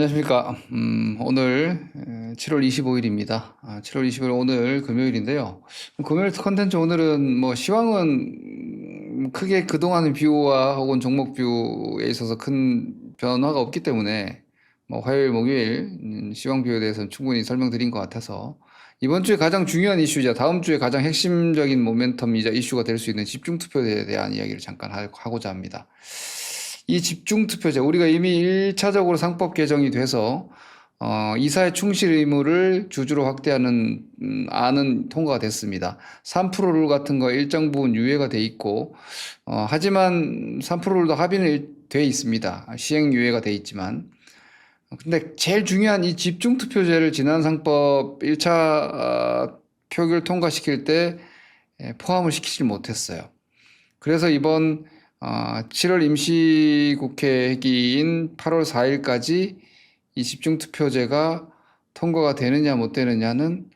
안녕하십니까. 음, 오늘 에, 7월 25일입니다. 아, 7월 25일 오늘 금요일인데요. 금요일 컨텐츠 오늘은 뭐 시황은 음, 크게 그동안의 뷰와 혹은 종목 뷰에 있어서 큰 변화가 없기 때문에 뭐 화요일, 목요일 음, 시황 뷰에 대해서는 충분히 설명드린 것 같아서 이번 주에 가장 중요한 이슈이자 다음 주에 가장 핵심적인 모멘텀이자 이슈가 될 수 있는 집중 투표에 대한 이야기를 잠깐 하- 하고자 합니다. 이 집중 투표제 우리가 이미 1차적으로 상법 개정이 돼서 어, 이사의 충실 의무를 주주로 확대하는 음, 안은 통과가 됐습니다. 3%룰 같은 거 일정 부분 유예가 돼 있고 어, 하지만 3%룰도 합의는 일- 돼 있습니다. 시행 유예가 돼 있지만 근데 제일 중요한 이 집중 투표제를 지난 상법 1차 어, 표결 통과시킬 때 에, 포함을 시키지 못했어요. 그래서 이번 어, 7월 임시국회기인 8월 4일까지 이 집중투표제가 통과가 되느냐 못 되느냐는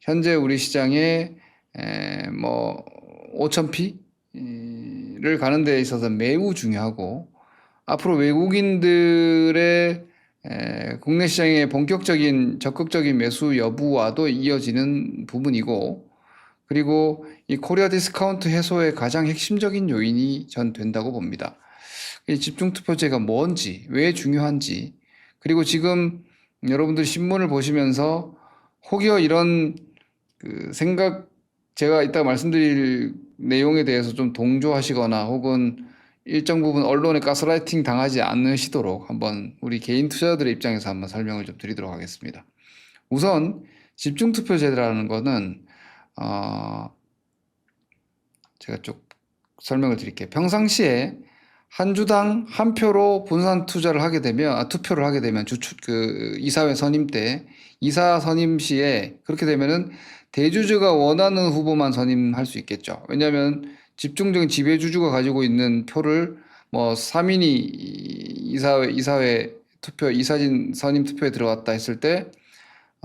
현재 우리 시장에 에, 뭐 5,000피를 가는 데 있어서 매우 중요하고 앞으로 외국인들의 에, 국내 시장의 본격적인 적극적인 매수 여부와도 이어지는 부분이고 그리고 이 코리아 디스카운트 해소의 가장 핵심적인 요인이 전 된다고 봅니다. 이 집중투표제가 뭔지, 왜 중요한지, 그리고 지금 여러분들 신문을 보시면서 혹여 이런 그 생각, 제가 이따 말씀드릴 내용에 대해서 좀 동조하시거나 혹은 일정 부분 언론에 가스라이팅 당하지 않으시도록 한번 우리 개인 투자자들의 입장에서 한번 설명을 좀 드리도록 하겠습니다. 우선 집중투표제라는 거는 어, 제가 좀 설명을 드릴게요. 평상시에 한 주당 한 표로 분산 투자를 하게 되면, 아, 투표를 하게 되면 주축, 그, 이사회 선임 때, 이사 선임 시에 그렇게 되면은 대주주가 원하는 후보만 선임할 수 있겠죠. 왜냐하면 집중적인 지배주주가 가지고 있는 표를 뭐 3인이 이사회, 이사회 투표, 이사진 선임 투표에 들어갔다 했을 때,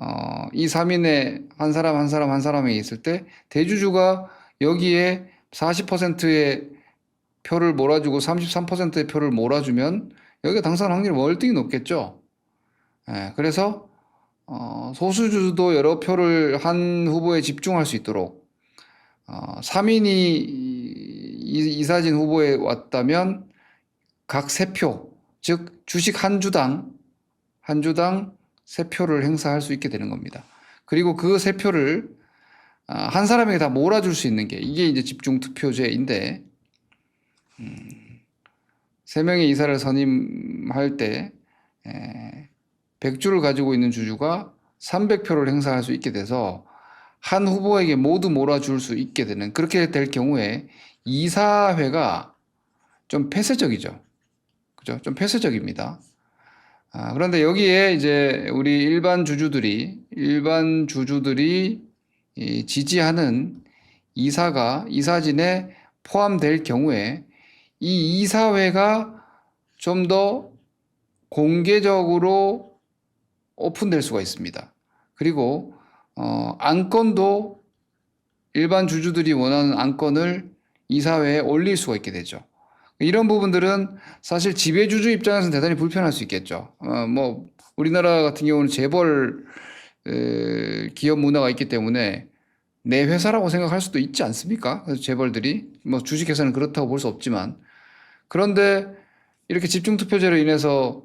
어, 이 3인의 한 사람 한 사람 한 사람에 있을 때 대주주가 여기에 40%의 표를 몰아주고 33%의 표를 몰아주면 여기가 당선 확률이 월등히 높겠죠. 예, 그래서 어, 소수주도 여러 표를 한 후보에 집중할 수 있도록 어, 3인이 이사진 후보에 왔다면 각세 표, 즉 주식 한 주당 한 주당 세 표를 행사할 수 있게 되는 겁니다. 그리고 그 세 표를 아, 한 사람에게 다 몰아줄 수 있는 게 이게 이제 집중 투표제인데 음, 세 명의 이사를 선임할 때 에, 100주를 가지고 있는 주주가 300표를 행사할 수 있게 돼서 한 후보에게 모두 몰아줄 수 있게 되는 그렇게 될 경우에 이사회가 좀 폐쇄적이죠. 그죠? 좀 폐쇄적입니다. 아, 그런데 여기에 이제 우리 일반 주주들이, 일반 주주들이 이 지지하는 이사가 이사진에 포함될 경우에 이 이사회가 좀 더 공개적으로 오픈될 수가 있습니다. 그리고 어, 안건도 일반 주주들이 원하는 안건을 이사회에 올릴 수가 있게 되죠. 이런 부분들은 사실 지배주주 입장에서는 대단히 불편할 수 있겠죠. 어, 뭐 우리나라 같은 경우는 재벌 에, 기업 문화가 있기 때문에 내 회사라고 생각할 수도 있지 않습니까? 재벌들이 뭐 주식회사는 그렇다고 볼 수 없지만 그런데 이렇게 집중투표제로 인해서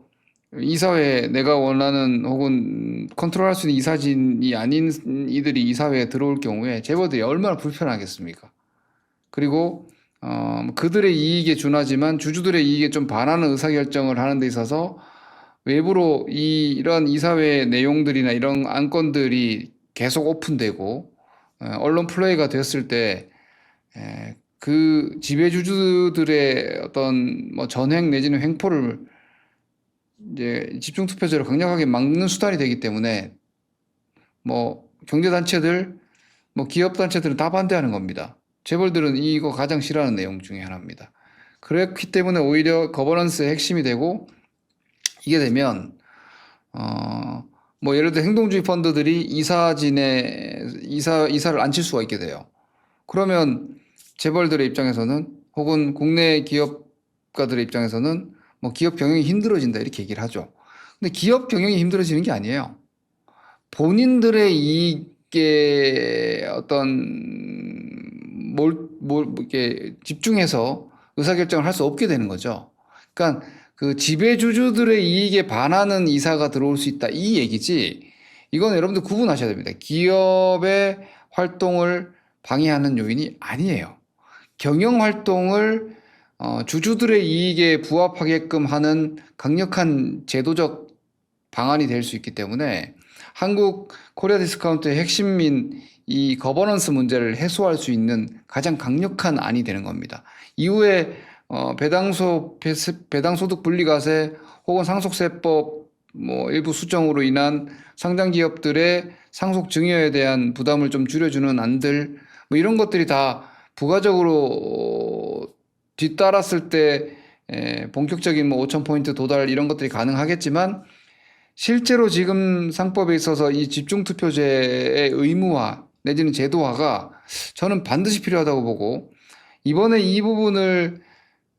이사회에 내가 원하는 혹은 컨트롤할 수 있는 이사진이 아닌 이들이 이사회에 들어올 경우에 재벌들이 얼마나 불편하겠습니까? 그리고 어, 뭐 그들의 이익에 준하지만 주주들의 이익에 좀 반하는 의사결정을 하는 데 있어서 외부로 이, 이런 이사회 내용들이나 이런 안건들이 계속 오픈되고 어, 언론 플레이가 됐을 때 에, 그 지배주주들의 어떤 뭐 전횡 내지는 횡포를 이제 집중 투표제로 강력하게 막는 수단이 되기 때문에 뭐 경제 단체들 뭐 기업 단체들은 다 반대하는 겁니다. 재벌들은 이거 가장 싫어하는 내용 중에 하나입니다. 그렇기 때문에 오히려 거버넌스의 핵심이 되고 이게 되면 어 뭐 예를 들어 행동주의 펀드들이 이사진에 이사 이사를 앉힐 수가 있게 돼요. 그러면 재벌들의 입장에서는 혹은 국내 기업가들의 입장에서는 뭐 기업 경영이 힘들어진다 이렇게 얘기를 하죠. 근데 기업 경영이 힘들어지는 게 아니에요. 본인들의 이익에 어떤 뭘, 뭘, 이렇게 집중해서 의사결정을 할 수 없게 되는 거죠. 그러니까 그 지배주주들의 이익에 반하는 이사가 들어올 수 있다. 이 얘기지. 이건 여러분들 구분하셔야 됩니다. 기업의 활동을 방해하는 요인이 아니에요. 경영 활동을 어, 주주들의 이익에 부합하게끔 하는 강력한 제도적 방안이 될 수 있기 때문에 한국 코리아 디스카운트의 핵심인 이 거버넌스 문제를 해소할 수 있는 가장 강력한 안이 되는 겁니다. 이후에 어, 배당소 배스- 배당소득 분리과세 혹은 상속세법 뭐 일부 수정으로 인한 상장 기업들의 상속 증여에 대한 부담을 좀 줄여주는 안들 뭐 이런 것들이 다 부가적으로 어, 뒤따랐을 때 에, 본격적인 뭐 5천 포인트 도달 이런 것들이 가능하겠지만 실제로 지금 상법에 있어서 이 집중투표제의 의무화 내지는 제도화가 저는 반드시 필요하다고 보고 이번에 이 부분을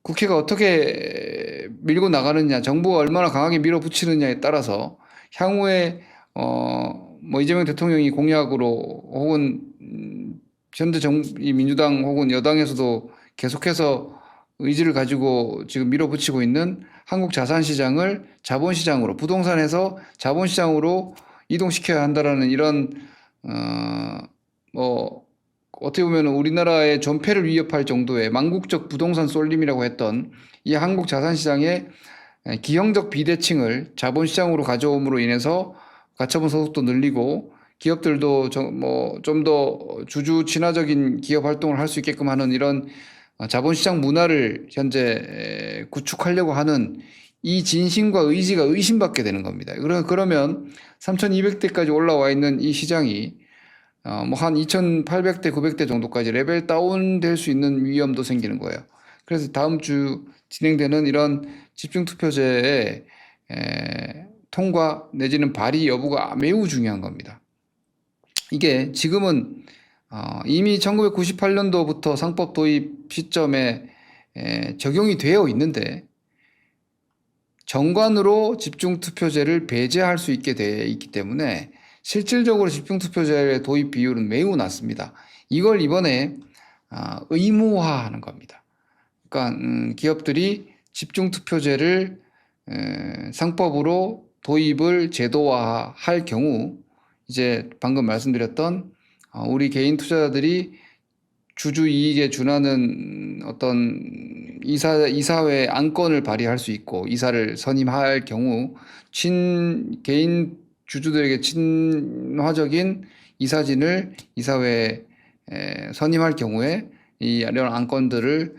국회가 어떻게 밀고 나가느냐, 정부가 얼마나 강하게 밀어붙이느냐에 따라서 향후에 어뭐 이재명 대통령이 공약으로 혹은 음, 현재 정, 이 민주당 혹은 여당에서도 계속해서 의지를 가지고 지금 밀어붙이고 있는 한국 자산 시장을 자본시장으로 부동산에서 자본시장으로 이동시켜야 한다라는 이런 어뭐 어떻게 보면 우리나라의 존폐를 위협할 정도의 망국적 부동산 쏠림이라고 했던 이 한국 자산시장의 기형적 비대칭을 자본시장으로 가져옴으로 인해서 가처분 소득도 늘리고 기업들도 뭐 좀 더 주주 친화적인 기업 활동을 할 수 있게끔 하는 이런 자본시장 문화를 현재 구축하려고 하는 이 진심과 의지가 의심받게 되는 겁니다. 그러- 그러면 3,200대까지 올라와 있는 이 시장이 어, 뭐 한 2,800대, 900대 정도까지 레벨 다운 될 수 있는 위험도 생기는 거예요. 그래서 다음 주 진행되는 이런 집중투표제의 에, 통과 내지는 발의 여부가 매우 중요한 겁니다. 이게 지금은 어, 이미 1998년도부터 상법 도입 시점에 에, 적용이 되어 있는데 정관으로 집중투표제를 배제할 수 있게 되어 있기 때문에 실질적으로 집중투표제의 도입 비율은 매우 낮습니다. 이걸 이번에 아, 의무화하는 겁니다. 그러니까 음, 기업들이 집중투표제를 에, 상법으로 도입을 제도화할 경우 이제 방금 말씀드렸던 어, 우리 개인 투자자들이 주주 이익에 준하는 어떤 이사 이사회 안건을 발의할 수 있고 이사를 선임할 경우 친 개인 주주들에게 친화적인 이사진을 이사회에 에, 선임할 경우에 이 이런 안건들을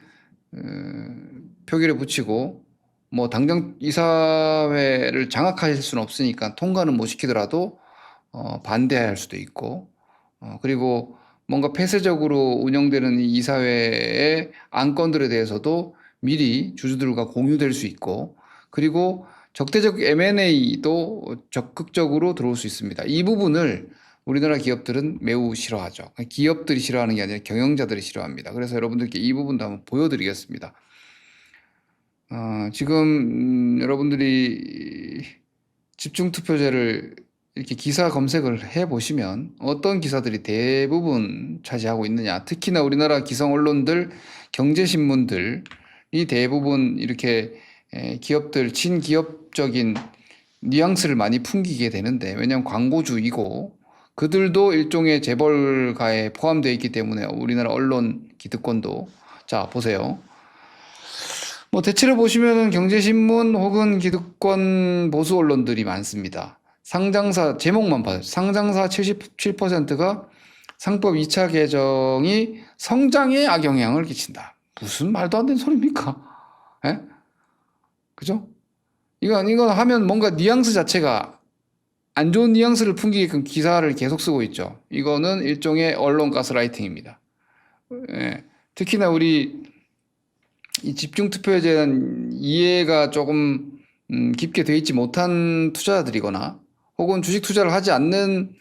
어, 표결에 붙이고 뭐 당장 이사회를 장악하실 수는 없으니까 통과는 못 시키더라도 어, 반대할 수도 있고 어, 그리고 뭔가 폐쇄적으로 운영되는 이 이사회의 안건들에 대해서도 미리 주주들과 공유될 수 있고 그리고 적대적 M&A도 적극적으로 들어올 수 있습니다. 이 부분을 우리나라 기업들은 매우 싫어하죠. 기업들이 싫어하는 게 아니라 경영자들이 싫어합니다. 그래서 여러분들께 이 부분도 한번 보여드리겠습니다. 어, 지금 음, 여러분들이 집중투표제를 이렇게 기사 검색을 해 보시면 어떤 기사들이 대부분 차지하고 있느냐. 특히나 우리나라 기성 언론들, 경제 신문들이 대부분 이렇게 에, 기업들 친기업적인 뉘앙스를 많이 풍기게 되는데 왜냐하면 광고주이고 그들도 일종의 재벌가에 포함되어 있기 때문에 우리나라 언론 기득권도 자 보세요. 뭐 대체로 보시면은 경제신문 혹은 기득권 보수 언론들이 많습니다. 상장사 제목만 봐요. 상장사 77%가 상법 2차 개정이 성장에 악영향을 끼친다. 무슨 말도 안 되는 소리입니까? 예? 그죠? 이건 이건 하면 뭔가 뉘앙스 자체가 안 좋은 뉘앙스를 풍기게끔 기사를 계속 쓰고 있죠. 이거는 일종의 언론 가스라이팅입니다. 예. 특히나 우리 이 집중 투표에 대한 이해가 조금 음, 깊게 돼 있지 못한 투자자들이거나 혹은 주식 투자를 하지 않는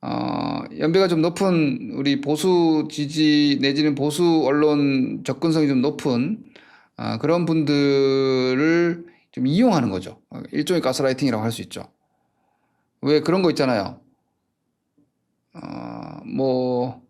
어, 연배가 좀 높은 우리 보수 지지 내지는 보수 언론 접근성이 좀 높은 아, 그런 분들을 좀 이용하는 거죠. 어, 일종의 가스라이팅이라고 할 수 있죠. 왜 그런 거 있잖아요. 어, 뭐,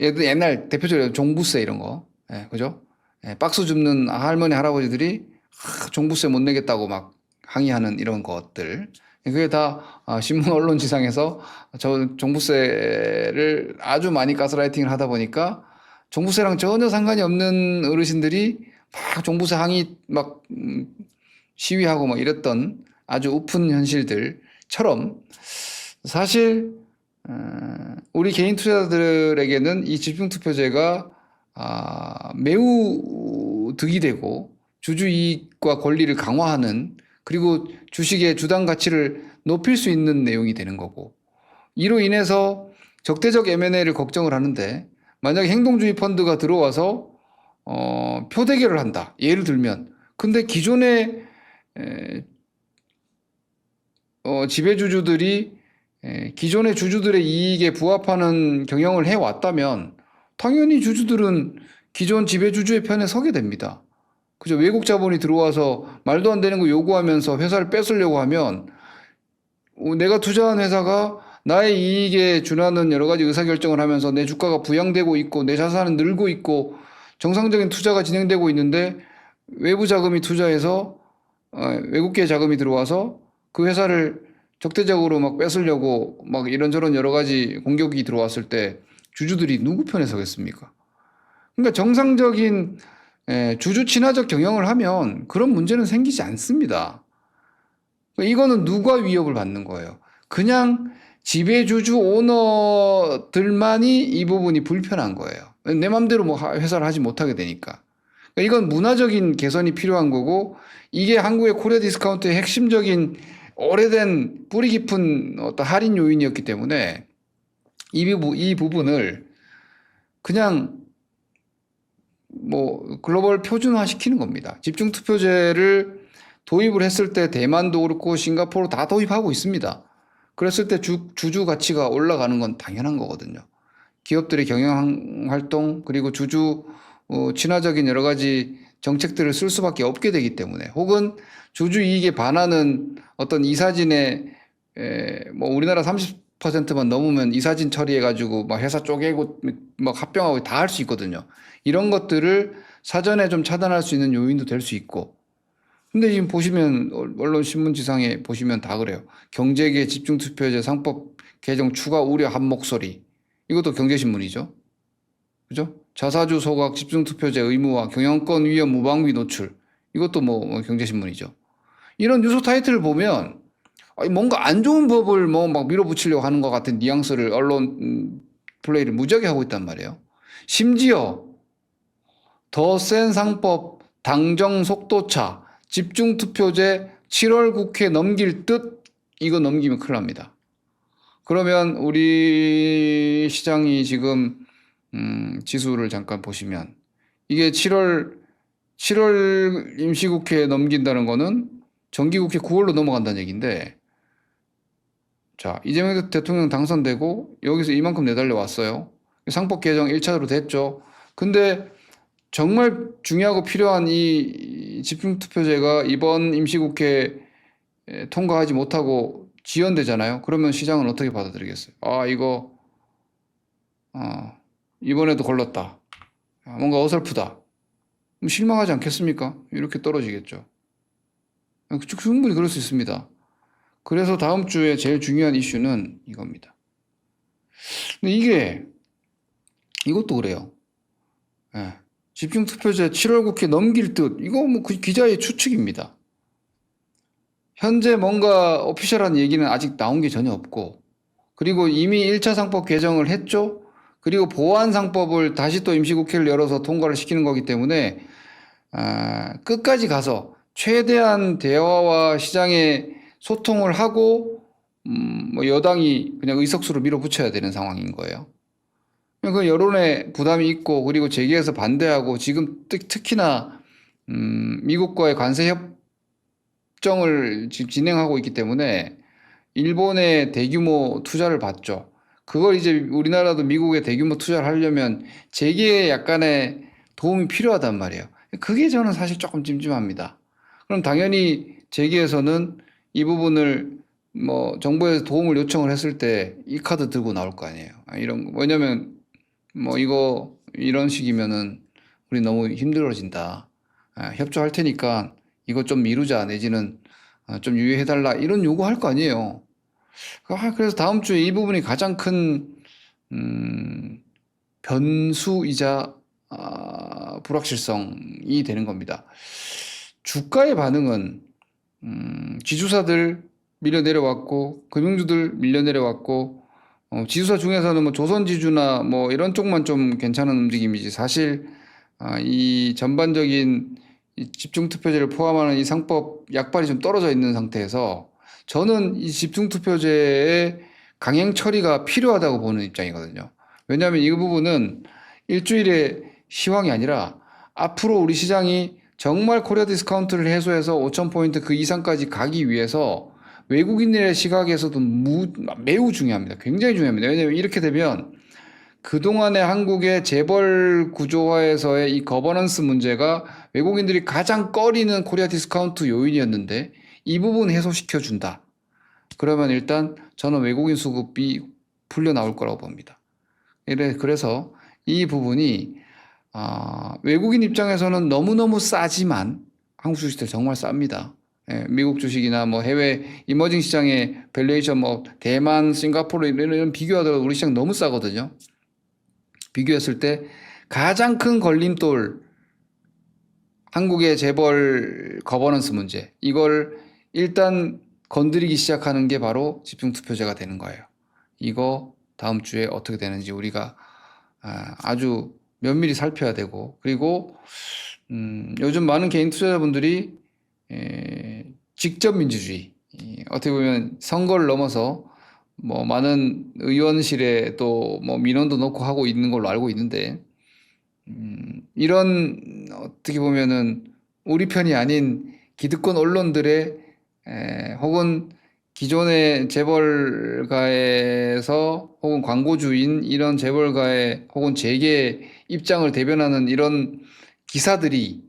예를 옛날 대표적으로 종부세 이런 거, 예, 그죠? 예, 박스 줍는 할머니, 할아버지들이 하, 종부세 못 내겠다고 막 항의하는 이런 것들. 그게 다 아, 신문 언론 지상에서 저 종부세를 아주 많이 가스라이팅을 하다 보니까 종부세랑 전혀 상관이 없는 어르신들이 막 종부세 항의 막 음, 시위하고 막 이랬던 아주 우픈 현실들처럼 사실 어, 우리 개인 투자자들에게는 이 집중투표제가 아, 매우 득이 되고 주주 이익과 권리를 강화하는 그리고 주식의 주당 가치를 높일 수 있는 내용이 되는 거고 이로 인해서 적대적 M&A를 걱정을 하는데 만약에 행동주의 펀드가 들어와서 어, 표 대결을 한다. 예를 들면 근데 기존의 에, 어, 지배주주들이 에, 기존의 주주들의 이익에 부합하는 경영을 해왔다면 당연히 주주들은 기존 지배주주의 편에 서게 됩니다. 그죠? 외국 자본이 들어와서 말도 안 되는 거 요구하면서 회사를 뺏으려고 하면 어, 내가 투자한 회사가 나의 이익에 준하는 여러 가지 의사결정을 하면서 내 주가가 부양되고 있고 내 자산은 늘고 있고 정상적인 투자가 진행되고 있는데 외부 자금이 투자해서 어, 외국계 자금이 들어와서 그 회사를 적대적으로 막 뺏으려고 막 이런저런 여러 가지 공격이 들어왔을 때 주주들이 누구 편에 서겠습니까? 그러니까 정상적인 에, 주주 친화적 경영을 하면 그런 문제는 생기지 않습니다. 그러니까 이거는 누가 위협을 받는 거예요? 그냥 지배주주 오너들만이 이 부분이 불편한 거예요. 내 맘대로 뭐 하- 회사를 하지 못하게 되니까. 그러니까 이건 문화적인 개선이 필요한 거고 이게 한국의 코리아 디스카운트의 핵심적인 오래된 뿌리 깊은 어떤 할인 요인이었기 때문에 이, 부분, 이 부분을 그냥 뭐 글로벌 표준화 시키는 겁니다. 집중 투표제를 도입을 했을 때 대만도 그렇고 싱가포르 다 도입하고 있습니다. 그랬을 때 주, 주주 가치가 올라가는 건 당연한 거거든요. 기업들의 경영 활동 그리고 주주 어, 친화적인 여러 가지 정책들을 쓸 수밖에 없게 되기 때문에 혹은 주주 이익에 반하는 어떤 이사진의 에, 뭐 우리나라 30% 만 넘으면 이사진 처리해 가지고 막 회사 쪼개고 막 합병하고 다 할 수 있거든요. 이런 것들을 사전에 좀 차단할 수 있는 요인도 될 수 있고 근데 지금 보시면 언론 신문 지상에 보시면 다 그래요. 경제계 집중 투표제 상법 개정 추가 우려 한 목소리. 이것도 경제신문이죠. 그죠? 자사주 소각 집중 투표제 의무화 경영권 위험 무방비 노출. 이것도 뭐, 뭐 경제신문이죠. 이런 뉴스 타이틀을 보면 뭔가 안 좋은 법을 뭐 막 밀어붙이려고 하는 것 같은 뉘앙스를 언론 음, 플레이를 무지하게 하고 있단 말이에요. 심지어 더 센 상법 당정 속도차 집중 투표제 7월 국회 넘길 듯 이거 넘기면 큰일 납니다. 그러면 우리 시장이 지금 음, 지수를 잠깐 보시면 이게 7월 7월 임시국회 넘긴다는 거는 정기국회 9월로 넘어간다는 얘기인데 자 이재명 대통령 당선되고 여기서 이만큼 내달려 왔어요. 상법 개정 1차로 됐죠. 근데 정말 중요하고 필요한 이 집중투표제가 이번 임시국회 에, 통과하지 못하고 지연되잖아요. 그러면 시장은 어떻게 받아들이겠어요? 아, 이거, 아, 이번에도 걸렸다. 아, 뭔가 어설프다. 그럼 실망하지 않겠습니까? 이렇게 떨어지겠죠. 아, 그- 충분히 그럴 수 있습니다. 그래서 다음 주에 제일 중요한 이슈는 이겁니다. 근데 이게, 이것도 그래요. 예. 집중 투표제 7월 국회 넘길 듯 이거 뭐 그 기자의 추측입니다. 현재 뭔가 오피셜한 얘기는 아직 나온 게 전혀 없고 그리고 이미 1차 상법 개정을 했죠. 그리고 보안 상법을 다시 또 임시국회를 열어서 통과를 시키는 거기 때문에 아, 끝까지 가서 최대한 대화와 시장의 소통을 하고 음, 뭐 여당이 그냥 의석수로 밀어붙여야 되는 상황인 거예요. 그 여론에 부담이 있고 그리고 재계에서 반대하고 지금 특, 특히나 음, 미국과의 관세 협정을 지금 진행하고 있기 때문에 일본의 대규모 투자를 받죠. 그걸 이제 우리나라도 미국에 대규모 투자를 하려면 재계에 약간의 도움이 필요하단 말이에요. 그게 저는 사실 조금 찜찜합니다. 그럼 당연히 재계에서는 이 부분을 뭐 정부에서 도움을 요청을 했을 때 이 카드 들고 나올 거 아니에요. 아, 이런 거. 왜냐면 뭐 이거 이런 식이면은 우리 너무 힘들어진다. 아, 협조할 테니까 이거 좀 미루자 내지는 아, 좀 유예해달라 이런 요구할 거 아니에요. 아, 그래서 다음 주에 이 부분이 가장 큰 음, 변수이자 아, 불확실성이 되는 겁니다. 주가의 반응은 음, 지주사들 밀려 내려왔고 금융주들 밀려 내려왔고 어, 지주사 중에서는 뭐 조선지주나 뭐 이런 쪽만 좀 괜찮은 움직임이지 사실 아, 이 전반적인 이 집중투표제를 포함하는 이 상법 약발이 좀 떨어져 있는 상태에서 저는 이 집중투표제의 강행 처리가 필요하다고 보는 입장이거든요. 왜냐하면 이 부분은 일주일의 시황이 아니라 앞으로 우리 시장이 정말 코리아 디스카운트를 해소해서 5,000포인트 그 이상까지 가기 위해서 외국인들의 시각에서도 무- 매우 중요합니다. 굉장히 중요합니다. 왜냐하면 이렇게 되면 그동안의 한국의 재벌 구조화에서의 이 거버넌스 문제가 외국인들이 가장 꺼리는 코리아 디스카운트 요인이었는데 이 부분 해소시켜 준다. 그러면 일단 저는 외국인 수급이 풀려 나올 거라고 봅니다. 그래서 이 부분이 아, 외국인 입장에서는 너무너무 싸지만 한국 주식들 정말 쌉니다. 예, 미국 주식이나 뭐 해외 이머징 시장의 밸류에이션 뭐 대만, 싱가포르 이런, 이런 비교하더라도 우리 시장 너무 싸거든요. 비교했을 때 가장 큰 걸림돌 한국의 재벌 거버넌스 문제 이걸 일단 건드리기 시작하는 게 바로 집중 투표제가 되는 거예요. 이거 다음 주에 어떻게 되는지 우리가 아, 아주 면밀히 살펴야 되고 그리고 음, 요즘 많은 개인 투자자분들이 에, 직접 민주주의 이, 어떻게 보면 선거를 넘어서 뭐 많은 의원실에 또 뭐 민원도 넣고 하고 있는 걸로 알고 있는데 음, 이런 어떻게 보면은 우리 편이 아닌 기득권 언론들의 에, 혹은 기존의 재벌가에서 혹은 광고주인 이런 재벌가의 혹은 재계 입장을 대변하는 이런 기사들이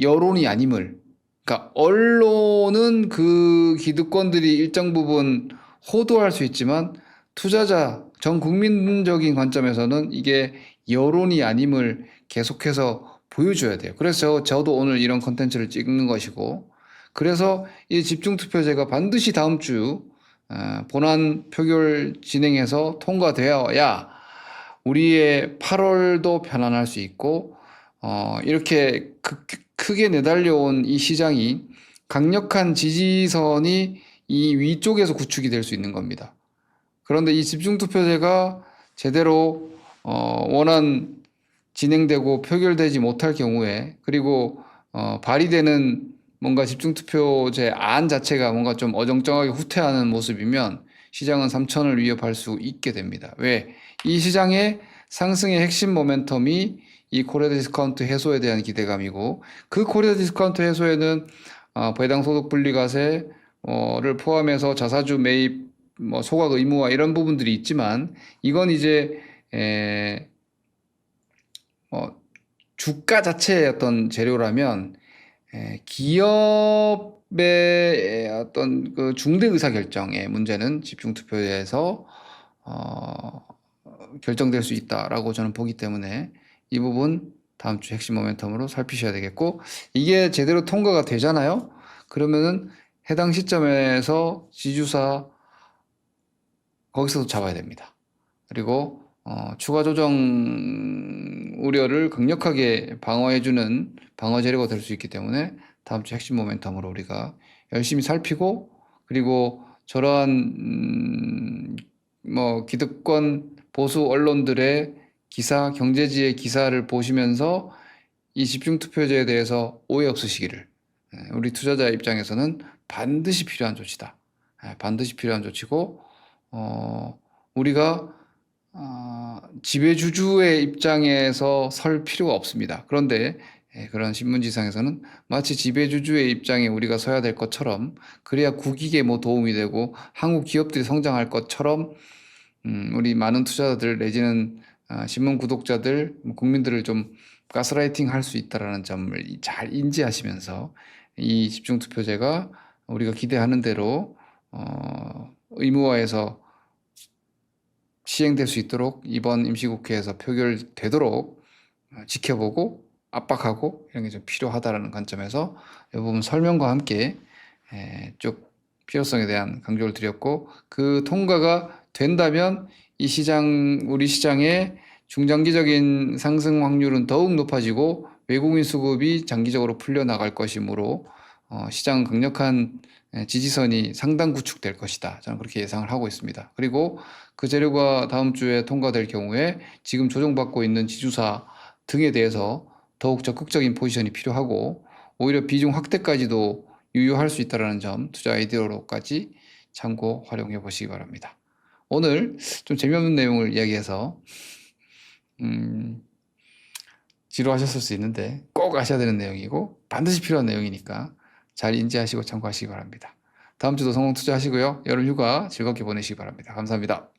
여론이 아님을 그러니까 언론은 그 기득권들이 일정 부분 호도할 수 있지만 투자자 전 국민적인 관점에서는 이게 여론이 아님을 계속해서 보여줘야 돼요. 그래서 저도 오늘 이런 컨텐츠를 찍는 것이고 그래서 이 집중투표제가 반드시 다음 주 어, 본안 표결 진행해서 통과되어야 우리의 8월도 편안할 수 있고 어, 이렇게 크, 크게 내달려온 이 시장이 강력한 지지선이 이 위쪽에서 구축이 될 수 있는 겁니다. 그런데 이 집중투표제가 제대로 어, 원안 진행되고 표결되지 못할 경우에 그리고 어, 발의되는 뭔가 집중투표제 안 자체가 뭔가 좀 어정쩡하게 후퇴하는 모습이면 시장은 3천을 위협할 수 있게 됩니다. 왜? 이 시장의 상승의 핵심 모멘텀이 이 코리아 디스카운트 해소에 대한 기대감이고 그 코리아 디스카운트 해소에는 어, 배당 소득 분리과세를 포함해서 자사주 매입 뭐 소각 의무화 이런 부분들이 있지만 이건 이제 에, 뭐 주가 자체의 어떤 재료라면 에, 기업의 어떤 그 중대 의사 결정의 문제는 집중 투표에서 어, 결정될 수 있다라고 저는 보기 때문에 이 부분 다음 주 핵심 모멘텀으로 살피셔야 되겠고 이게 제대로 통과가 되잖아요. 그러면은 해당 시점에서 지주사 거기서도 잡아야 됩니다. 그리고 어, 추가 조정 우려를 강력하게 방어해주는 방어 재료가 될 수 있기 때문에 다음 주 핵심 모멘텀으로 우리가 열심히 살피고 그리고 저러한 음, 뭐 기득권 보수 언론들의 기사 경제지의 기사를 보시면서 이 집중 투표제에 대해서 오해 없으시기를 예, 우리 투자자 입장에서는 반드시 필요한 조치다. 예, 반드시 필요한 조치고 어, 우리가 어, 지배주주의 입장에서 설 필요가 없습니다. 그런데 예, 그런 신문지상에서는 마치 지배주주의 입장에 우리가 서야 될 것처럼 그래야 국익에 뭐 도움이 되고 한국 기업들이 성장할 것처럼 음, 우리 많은 투자자들 내지는 아, 신문 구독자들, 뭐 국민들을 좀 가스라이팅 할 수 있다라는 점을 잘 인지하시면서 이 집중투표제가 우리가 기대하는 대로 어, 의무화해서 시행될 수 있도록 이번 임시국회에서 표결되도록 어, 지켜보고 압박하고 이런 게 좀 필요하다라는 관점에서 이 부분 설명과 함께 에, 쭉 필요성에 대한 강조를 드렸고 그 통과가 된다면 이 시장 우리 시장의 중장기적인 상승 확률은 더욱 높아지고 외국인 수급이 장기적으로 풀려 나갈 것이므로 어, 시장 강력한 에, 지지선이 상당 구축될 것이다. 저는 그렇게 예상을 하고 있습니다. 그리고 그 재료가 다음 주에 통과될 경우에 지금 조정받고 있는 지주사 등에 대해서 더욱 적극적인 포지션이 필요하고 오히려 비중 확대까지도 유효할 수 있다는 점 투자 아이디어로까지 참고 활용해 보시기 바랍니다. 오늘 좀 재미없는 내용을 이야기해서 음, 지루하셨을 수 있는데 꼭 아셔야 되는 내용이고 반드시 필요한 내용이니까 잘 인지하시고 참고하시기 바랍니다. 다음 주도 성공 투자하시고요. 여름 휴가 즐겁게 보내시기 바랍니다. 감사합니다.